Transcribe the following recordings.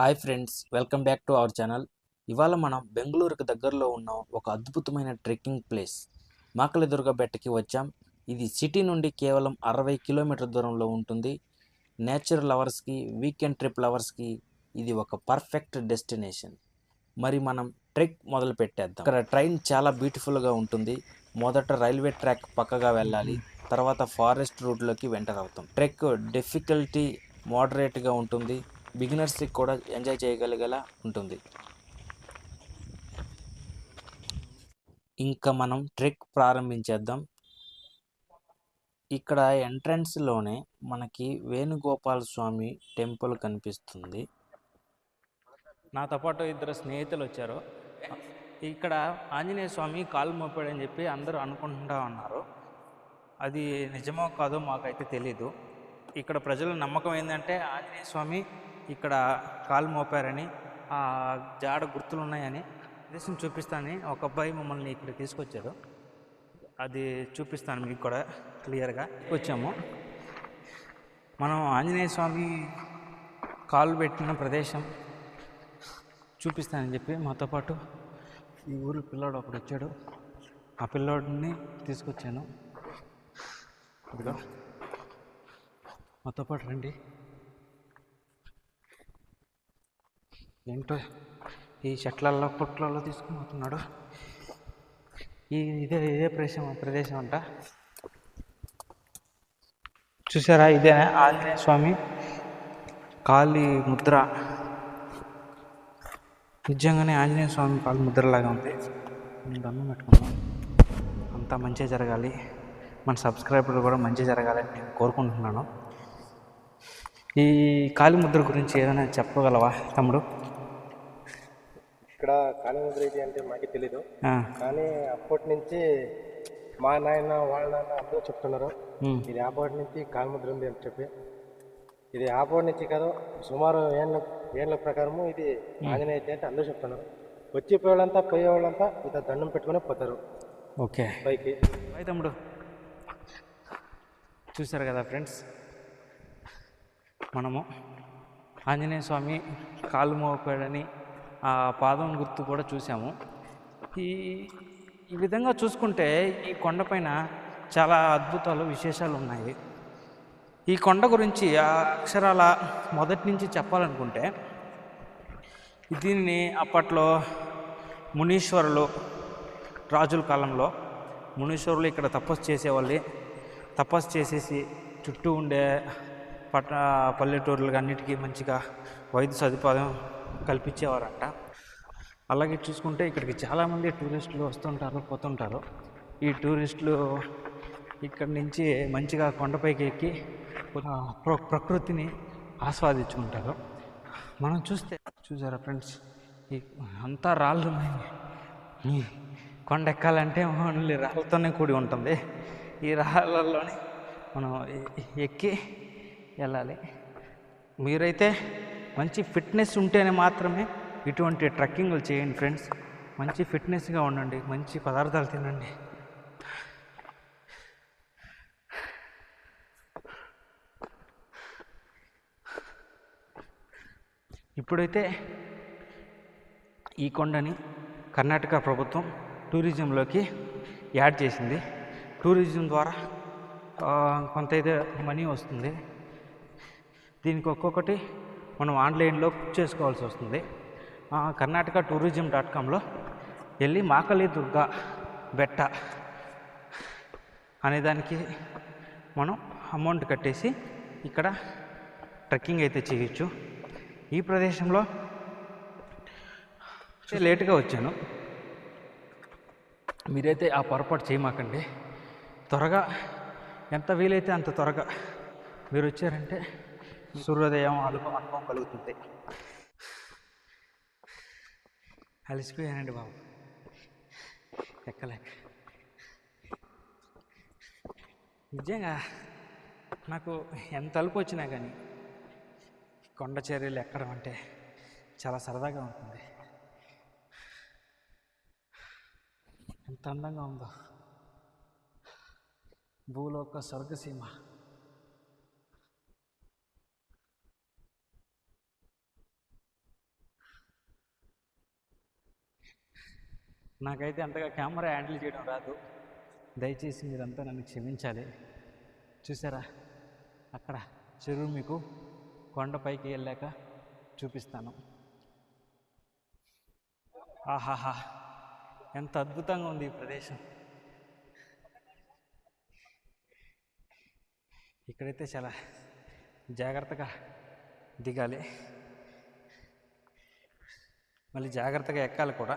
Hi friends welcome back to our channel. ఇవాళ మనం బెంగళూరుకు దగ్గరలో ఉన్న ఒక అద్భుతమైన ట్రెక్కింగ్ ప్లేస్ మాకలిదుర్గ బెట్టకి వచ్చాం. ఇది సిటీ నుండి కేవలం అరవై కిలోమీటర్ దూరంలో ఉంటుంది. నేచర్ లవర్స్కి వీకెండ్ ట్రిప్ లవర్స్కి ఇది ఒక పర్ఫెక్ట్ డెస్టినేషన్. మరి మనం ట్రెక్ మొదలు పెట్టేద్దాం. ఇక్కడ ట్రైన్ చాలా బ్యూటిఫుల్గా ఉంటుంది. మొదట రైల్వే ట్రాక్ పక్కగా వెళ్ళాలి తర్వాత ఫారెస్ట్ రూట్లోకి వెంటర్ అవుతాం. ట్రెక్ డిఫికల్టీ మోడరేట్గా ఉంటుంది. బిగినర్స్కి కూడా ఎంజాయ్ చేయగలిగేలా ఉంటుంది. ఇంకా మనం ట్రెక్ ప్రారంభించేద్దాం. ఇక్కడ ఎంట్రన్స్లోనే మనకి వేణుగోపాల స్వామి టెంపుల్ కనిపిస్తుంది. నాతో పాటు ఇద్దరు స్నేహితులు వచ్చారు. ఇక్కడ ఆంజనేయ స్వామి కాలు మోపాడని చెప్పి అందరూ అనుకుంటా ఉన్నారు. అది నిజమో కాదో మాకైతే తెలీదు. ఇక్కడ ప్రజల నమ్మకం ఏంటంటే ఆంజనేయ స్వామి ఇక్కడ కాలు మోపారని ఆ జాడ గుర్తులు ఉన్నాయని దేశం చూపిస్తానని ఒక అబ్బాయి మమ్మల్ని ఇక్కడ తీసుకొచ్చారు. అది చూపిస్తాను మీకు కూడా క్లియర్గా. వచ్చాము. మనం ఆంజనేయ స్వామి కాలు పెట్టిన ప్రదేశం చూపిస్తానని చెప్పి మాతో పాటు ఈ ఊరు పిల్లోడు ఒకడు వచ్చాడు. ఆ పిల్లోడిని తీసుకొచ్చాను. ఇదిగో. మాతో పాటు రండి. ఏంటో ఈ చెట్లల్లో పుట్లలో తీసుకుని పోతున్నాడు. ఈ ఇదే ఇదే ప్రదేశం ప్రదేశం అంట. చూసారా? ఇదే ఆంజనేయ స్వామి కాలి ముద్ర. నిజంగానే ఆంజనేయ స్వామి కాలి ముద్రలాగా ఉంది. నేను దండం పెట్టుకున్నాను అంతా మంచిగా జరగాలి. మన సబ్స్క్రైబర్లు కూడా మంచి జరగాలని నేను కోరుకుంటున్నాను. ఈ కాళీ ముద్ర గురించి ఏదైనా చెప్పగలవా తమ్ముడు? ఇక్కడ కాళీముద్ర ఏంటి అంటే మాకు తెలీదు. కానీ అప్పటి నుంచి మా నాయన వాళ్ళ నాన్న అందరూ చెప్తున్నారు. ఇది అప్పటి నుంచి కాళీముద్ర ఉంది అని చెప్పి. ఇది అప్పటి నుంచి కాదు సుమారు ఏళ్ళ ఏళ్ళ ప్రకారము ఇది ఆంజనేయ అంటే అందరూ చెప్తున్నారు. వచ్చిపోయేవాళ్ళంతా పోయేవాళ్ళంతా ఇంత దండం పెట్టుకుని పోతారు. ఓకే. పైకి. బాయ్ తమ్ముడు. చూశారు కదా ఫ్రెండ్స్? మనము ఆంజనేయ స్వామి కాలు మోపాడని ఆ పాదం గుర్తు కూడా చూసాము ఈ ఈ విధంగా చూసుకుంటే ఈ కొండపైన చాలా అద్భుతాలు విశేషాలు ఉన్నాయి. ఈ కొండ గురించి ఆ అక్షరాల మొదటి నుంచి చెప్పాలనుకుంటే దీన్ని అప్పట్లో మునీశ్వరులు రాజుల కాలంలో మునీశ్వరులు ఇక్కడ తపస్సు చేసేవాళ్ళు. తపస్సు చేసేసి చుట్టూ ఉండే పట్ట పల్లెటూర్లకు అన్నిటికీ మంచిగా వైద్య సదుపాయం కల్పించేవారంట. అలాగే చూసుకుంటే ఇక్కడికి చాలామంది టూరిస్టులు వస్తుంటారు పోతుంటారు. ఈ టూరిస్టులు ఇక్కడి నుంచి మంచిగా కొండపైకి ఎక్కి ప్రకృతిని ఆస్వాదించుకుంటారు. మనం చూస్తే చూసారా ఫ్రెండ్స్? ఈ అంతా రాళ్ళు ఉన్నాయి. కొండ ఎక్కాలంటే ఓన్లీ రాళ్ళతోనే కూడి ఉంటుంది. ఈ రాళ్ళల్లోనే మనం ఎక్కి వెళ్ళాలి. మీరైతే మంచి ఫిట్నెస్ ఉంటేనే మాత్రమే ఇటువంటి ట్రెక్కింగ్లు చేయండి ఫ్రెండ్స్. మంచి ఫిట్నెస్గా ఉండండి మంచి పదార్థాలు తినండి. ఇప్పుడైతే ఈ కొండని కర్ణాటక ప్రభుత్వం టూరిజంలోకి యాడ్ చేసింది. టూరిజం ద్వారా కొంత అయితే మనీ వస్తుంది. దీనికి ఒక్కొక్కటి మనం ఆన్లైన్లో బుక్ చేసుకోవాల్సి వస్తుంది. కర్ణాటక టూరిజం డాట్ కామ్లో వెళ్ళి మాకలి దుర్గా బెట్ట అనే దానికి మనం అమౌంట్ కట్టేసి ఇక్కడ ట్రెక్కింగ్ అయితే చేయొచ్చు. ఈ ప్రదేశంలో లేట్గా లేటుగా వచ్చాను. మీరైతే ఆ పొరపాటు చేయమాకండి. త్వరగా ఎంత వీలైతే అంత త్వరగా మీరు వచ్చారంటే సూర్యోదయం అనుభవం అనుభవం కలుగుతుంది. అలసిపోయానండి బాబు. ఎక్కలేక. నిజంగా నాకు ఎంత అలుపు వచ్చినా కానీ కొండ చర్యలు ఎక్కడం అంటే చాలా సరదాగా ఉంటుంది. ఎంత అందంగా ఉందో. భూలోక స్వర్గసీమ. నాకైతే అంతగా కెమెరా హ్యాండిల్ చేయడం రాదు. దయచేసి మీరంతా నన్ను క్షమించాలి. చూసారా? అక్కడ చెరువు మీకు కొండపైకి వెళ్ళాక చూపిస్తాను. ఆహాహా! ఎంత అద్భుతంగా ఉంది ఈ ప్రదేశం. ఇక్కడైతే చాలా జాగ్రత్తగా దిగాలి. మళ్ళీ జాగ్రత్తగా ఎక్కాలి కూడా.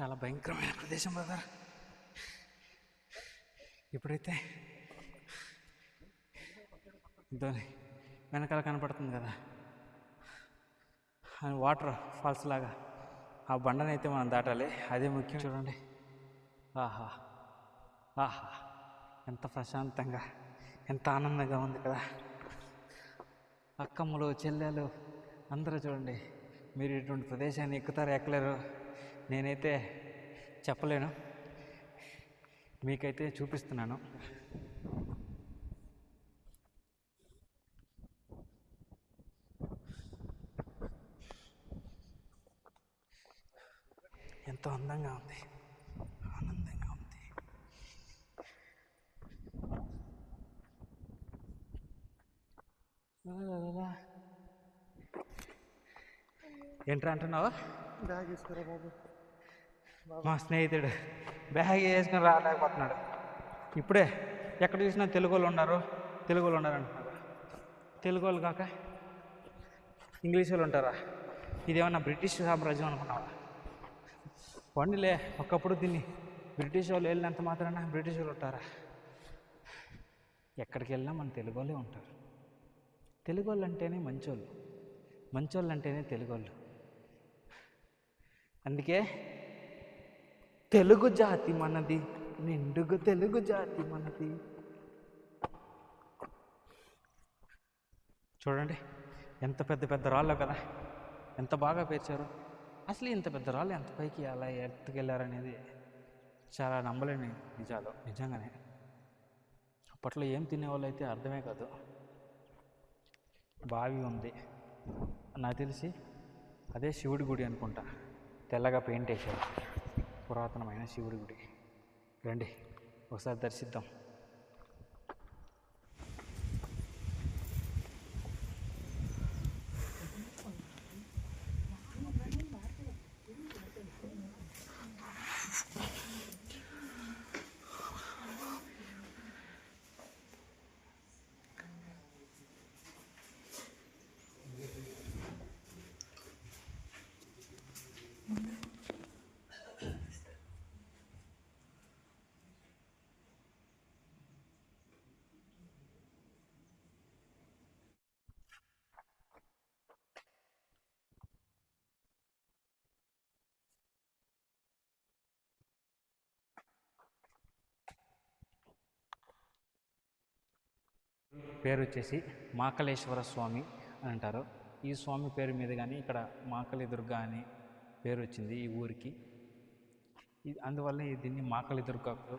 చాలా భయంకరమైన ప్రదేశం బ్రదర్. ఇప్పుడైతే దాని వెనకాల కనపడుతుంది కదా అది వాటర్ ఫాల్స్ లాగా ఆ బండని అయితే మనం దాటాలి. అదే ముఖ్యం. చూడండి. ఆహా. ఆహా. ఎంత ప్రశాంతంగా ఎంత ఆనందంగా ఉంది కదా. అక్కమ్మలు చెల్లెలు అందరూ చూడండి. మీరు ఇటువంటి ప్రదేశాన్ని ఎక్కుతారు ఎక్కలేరు? నేనైతే చెప్పలేను. మీకైతే చూపిస్తున్నాను. ఎంతో అందంగా ఉంది. ఆనందంగా ఉంది. ఏంట్రా అంటున్నావా? బ్యాగ్ తీసుకురా బాబు. మా స్నేహితుడు బ్యాగ్ వేసుకుని రాలేకపోతున్నాడు. ఇప్పుడే ఎక్కడ చూసినా తెలుగు వాళ్ళు ఉన్నారు తెలుగు వాళ్ళు ఉన్నారు అంటున్నారు. తెలుగు వాళ్ళు కాక ఇంగ్లీష్ వాళ్ళు ఉంటారా? ఇదేమన్నా బ్రిటిష్ సామ్రాజ్యం అనుకున్నావా పండిలే ఒకప్పుడు దీన్ని బ్రిటిష్ వాళ్ళు వెళ్ళినంత మాత్రాన బ్రిటిష్ వాళ్ళు ఉంటారా? ఎక్కడికి వెళ్ళినా మన తెలుగు వాళ్ళే ఉంటారు. తెలుగు వాళ్ళు అంటేనే మంచోళ్ళు మంచోళ్ళు అంటేనే తెలుగు వాళ్ళు అందుకే తెలుగు జాతి మనది నిండుగు తెలుగు జాతి మనది. చూడండి ఎంత పెద్ద పెద్ద రాళ్ళు కదా ఎంత బాగా పేర్చారు. అసలు ఇంత పెద్ద రాళ్ళు ఎంత పైకి అలా ఎత్తుకెళ్ళారనేది చాలా నమ్మలేని నిజాలు నిజంగానే. అప్పట్లో ఏం తినేవాళ్ళు అయితే అర్థమే కాదు. బావి ఉంది. నాకు తెలిసి అదే శివుడి గుడి అనుకుంటా. తెల్లగా పెయింట్ వేసారు పురాతనమైన శివుడి గుడి. రండి ఒకసారి దర్శిద్దాం. పేరు వచ్చేసి మాకలేశ్వర స్వామి అని అంటారు. ఈ స్వామి పేరు మీద కానీ ఇక్కడ మాకలి దుర్గ అని పేరు వచ్చింది ఈ ఊరికి. అందువల్ల దీన్ని మాకలి దుర్గకు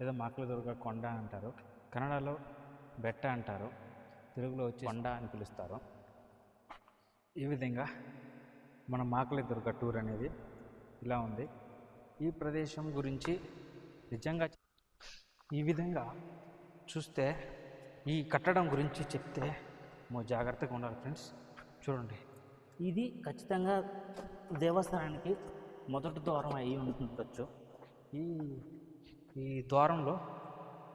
లేదా మాకలి దుర్గ కొండ అంటారు. కన్నడలో బెట్ట అంటారు. తెలుగులో వచ్చి కొండ అని పిలుస్తారు. ఈ విధంగా మన మాకలి దుర్గ టూర్ అనేది ఇలా ఉంది. ఈ ప్రదేశం గురించి నిజంగా ఈ విధంగా చూస్తే ఈ కట్టడం గురించి చెప్తే మో జాగ్రత్తగా ఉండాలి ఫ్రెండ్స్. చూడండి. ఇది ఖచ్చితంగా దేవస్థానానికి మొదటి ద్వారం అయి ఉండొచ్చు ఈ ఈ ద్వారంలో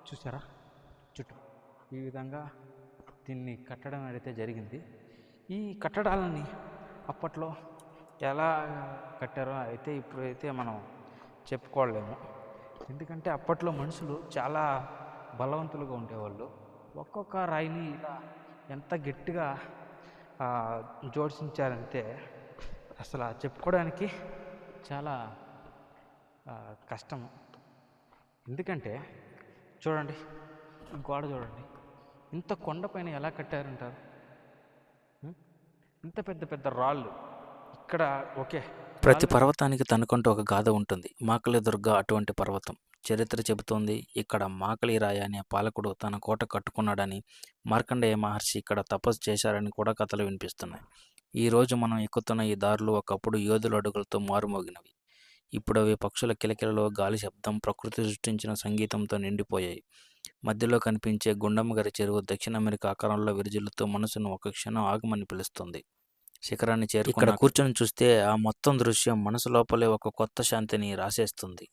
చూసారా? చుట్టూ ఈ విధంగా దీన్ని కట్టడం అయితే జరిగింది ఈ కట్టడాలని అప్పట్లో ఎలా కట్టారో అయితే ఇప్పుడైతే మనం చెప్పుకోలేము. ఎందుకంటే అప్పట్లో మనుషులు చాలా బలవంతులుగా ఉండేవాళ్ళు. ఒక్కొక్క రాయిని ఇలా ఎంత గట్టిగా జోడించారంటే అసలు చెప్పుకోవడానికి చాలా కష్టం. ఎందుకంటే చూడండి గోడ చూడండి. ఇంత కొండపైన ఎలా కట్టారంటారు? ఇంత పెద్ద పెద్ద రాళ్ళు. ఇక్కడ ఓకే ప్రతి పర్వతానికి తనకుంటూ ఒక గాథ ఉంటుంది. మాకలి దుర్గ అటువంటి పర్వతం. చరిత్ర చెబుతోంది. ఇక్కడ మాకలి రాయ అనే పాలకుడు తన కోట కట్టుకున్నాడని మార్కండేయ మహర్షి ఇక్కడ తపస్సు చేశారని కూడా కథలు వినిపిస్తున్నాయి. ఈ రోజు మనం ఎక్కుతున్న ఈ దారులు ఒకప్పుడు యోధుల అడుగులతో మారుమోగినవి. ఇప్పుడు అవి పక్షుల కిలకిలలో గాలి శబ్దం ప్రకృతి సృష్టించిన సంగీతంతో నిండిపోయాయి. మధ్యలో కనిపించే గుండమ్మ గారి చెరువు దక్షిణ అమెరికా ఆకారంలో విరుజులతో మనసును ఒక క్షణం ఆగమని పిలుస్తుంది. శిఖరాన్ని చేరుకున్న ఇక్కడ కూర్చొని చూస్తే ఆ మొత్తం దృశ్యం మనసు లోపలే ఒక కొత్త శాంతిని రాసేస్తుంది.